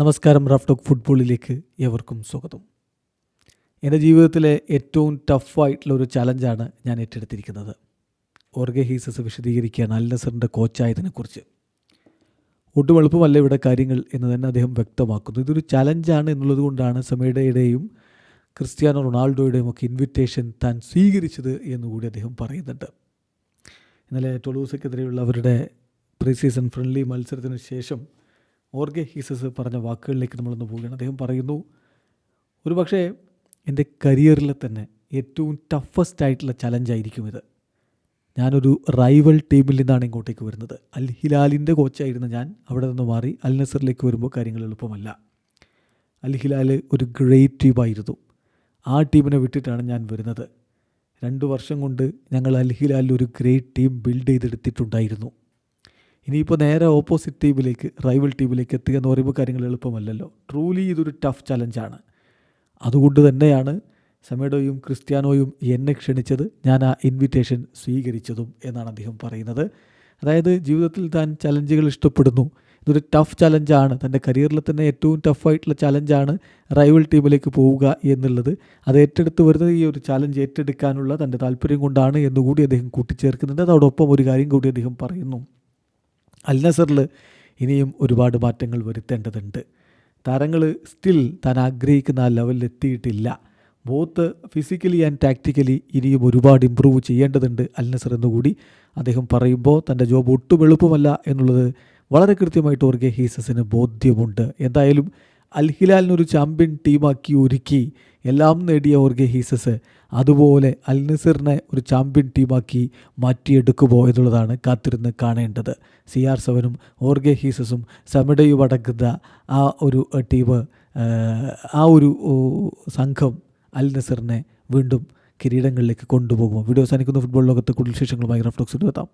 നമസ്കാരം rough talk ഫുട്ബോളിലേക്ക് ഏവർക്കും സ്വാഗതം. എന്റെ ജീവിതത്തിലെ ഏറ്റവും ടഫായിട്ടുള്ള ഒരു ചലഞ്ചാണ് ഞാൻ ഏറ്റെടുത്തിരിക്കുന്നത്. ഓർഗെ ഹീസസ് വിശദീകരിക്കുകയാണ് അൽ നസറിന്റെ കോച്ചായതിനെക്കുറിച്ച്. ഒട്ടും എളുപ്പമല്ല ഇവിടെ കാര്യങ്ങൾ എന്ന് തന്നെ അദ്ദേഹം വ്യക്തമാക്കുന്നു. ഇതൊരു ചലഞ്ചാണ് എന്നുള്ളത് കൊണ്ടാണ് സമീഡയുടെയും ക്രിസ്ത്യാനോ റൊണാൾഡോയുടെയും ഒക്കെ ഇൻവിറ്റേഷൻ താൻ സ്വീകരിച്ചത് എന്നുകൂടി അദ്ദേഹം പറയുന്നുണ്ട്. ഇന്നലെ ടൊലൂസയ്ക്കെതിരെയുള്ള അവരുടെ പ്രീ സീസൺ ഫ്രണ്ട്ലി മത്സരത്തിന് ശേഷം ഓർഗെ ഹീസസ് പറഞ്ഞ വാക്കുകളിലേക്ക് നമ്മളൊന്ന് പോവുകയാണ്. അദ്ദേഹം പറയുന്നു ഒരു പക്ഷേ എന്റെ കരിയറിലെ തന്നെ ഏറ്റവും ടഫസ്റ്റ് ആയിട്ടുള്ള ചലഞ്ചായിരിക്കും ഇത്. ഞാനൊരു റൈവൽ ടീമിൽ നിന്നാണ് ഇങ്ങോട്ടേക്ക് വരുന്നത്. അൽ ഹിലാലിന്റെ കോച്ചായിരുന്ന ഞാൻ അവിടെ നിന്ന് മാറി അൽ നസറിലേക്ക് വരുമ്പോൾ കാര്യങ്ങൾ എളുപ്പമല്ല. അൽ ഹിലാൽ ഒരു ഗ്രേറ്റ് ടീമായിരുന്നു ആ ടീമിനെ വിട്ടിട്ടാണ് ഞാൻ വരുന്നത്. രണ്ട് വർഷം കൊണ്ട് ഞങ്ങൾ അൽ ഹിലാലിൽ ഒരു ഗ്രേറ്റ് ടീം ബിൽഡ് ചെയ്തെടുത്തിട്ടുണ്ടായിരുന്നു. ഇനിയിപ്പോൾ നേരെ ഓപ്പോസിറ്റ് ടീമിലേക്ക് റൈവൽ ടീമിലേക്ക് എത്തുക എന്ന് പറയുമ്പോൾ കാര്യങ്ങൾ എളുപ്പമല്ലല്ലോ. ട്രൂലി ഇതൊരു ടഫ് ചലഞ്ചാണ് അതുകൊണ്ട് തന്നെയാണ് സമേഡോയും ക്രിസ്ത്യാനോയും എന്നെ ക്ഷണിച്ചത്. ഞാൻ ആ ഇൻവിറ്റേഷൻ സ്വീകരിച്ചതും എന്നാണ് അദ്ദേഹം പറയുന്നത്. അതായത് ജീവിതത്തിൽ താൻ ചലഞ്ചുകൾ ഇഷ്ടപ്പെടുന്നു. ഇതൊരു ടഫ് ചലഞ്ചാണ് തന്റെ കരിയറിൽ തന്നെ ഏറ്റവും ടഫായിട്ടുള്ള ചലഞ്ചാണ് റൈവൽ ടീമിലേക്ക് പോവുക എന്നുള്ളത്. അത് ഏറ്റെടുത്ത് വരുന്നത് ഈ ഒരു ചലഞ്ച് ഏറ്റെടുക്കാനുള്ള തന്റെ താല്പര്യം കൊണ്ടാണ് എന്നുകൂടി അദ്ദേഹം കൂട്ടിച്ചേർക്കുന്നുണ്ട്. അതോടൊപ്പം ഒരു കാര്യം കൂടി അദ്ദേഹം പറയുന്നു. അൽ നസറിൽ ഇനിയും ഒരുപാട് മാറ്റങ്ങൾ വരുത്തേണ്ടതുണ്ട്. താരങ്ങൾ സ്റ്റിൽ താൻ ആഗ്രഹിക്കുന്ന ആ ലെവലിൽ എത്തിയിട്ടില്ല. ബോത്ത് ഫിസിക്കലി ആൻഡ് ടാക്റ്റിക്കലി ഇനിയും ഒരുപാട് ഇമ്പ്രൂവ് ചെയ്യേണ്ടതുണ്ട് അൽ നസർ എന്നുകൂടി അദ്ദേഹം പറയുമ്പോൾ തന്റെ ജോബ് ഒട്ടും എളുപ്പമല്ല എന്നുള്ളത് വളരെ കൃത്യമായിട്ട് ഓർഗെ ഹീസസിന് ബോധ്യമുണ്ട്. എന്തായാലും അൽ ഹിലാലിനൊരു ചാമ്പ്യൻ ടീമാക്കി ഒരുക്കി എല്ലാം നേടിയ ഓർഗെ ഹീസസ് അതുപോലെ അൽ നസറിനെ ഒരു ചാമ്പ്യൻ ടീമാക്കി മാറ്റിയെടുക്കുമോ എന്നുള്ളതാണ് കാത്തിരുന്ന് കാണേണ്ടത്. സി ആർ സെവനും ഓർഗെ ഹീസസും സമഡയും ആ ഒരു ടീം ആ ഒരു സംഘം അൽ നസറിനെ വീണ്ടും കിരീടങ്ങളിലേക്ക് കൊണ്ടുപോകുമോ വീഡിയോ അവസാനിക്കുന്ന. ഫുട്ബോൾ ലോകത്തെ കൂടുതൽ വിശേഷങ്ങളുമായി റഫ്ലോക്സ് എത്താം.